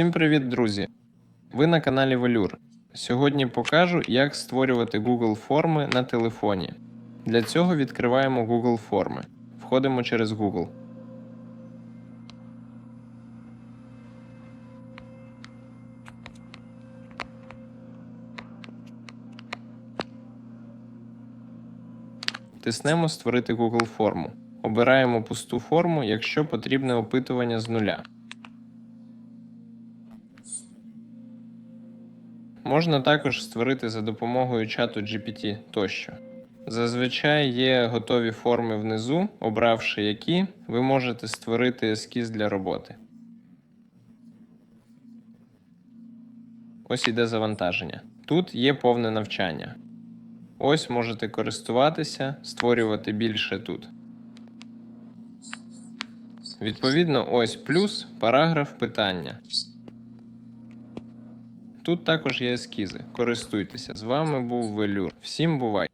Усім привіт, друзі! Ви на каналі Velour. Сьогодні покажу, як створювати Google форми на телефоні. Для цього відкриваємо Google форми. Входимо через Google. Тиснемо Створити Google форму. Обираємо пусту форму, якщо потрібне опитування з нуля. Можна також створити за допомогою чату GPT тощо. Зазвичай є готові форми внизу, обравши які, ви можете створити ескіз для роботи. Ось іде завантаження. Тут є повне навчання. Ось можете користуватися, створювати більше тут. Відповідно, ось плюс, параграф питання. Тут також є ескізи. Користуйтеся. З вами був Велюр. Всім бувай!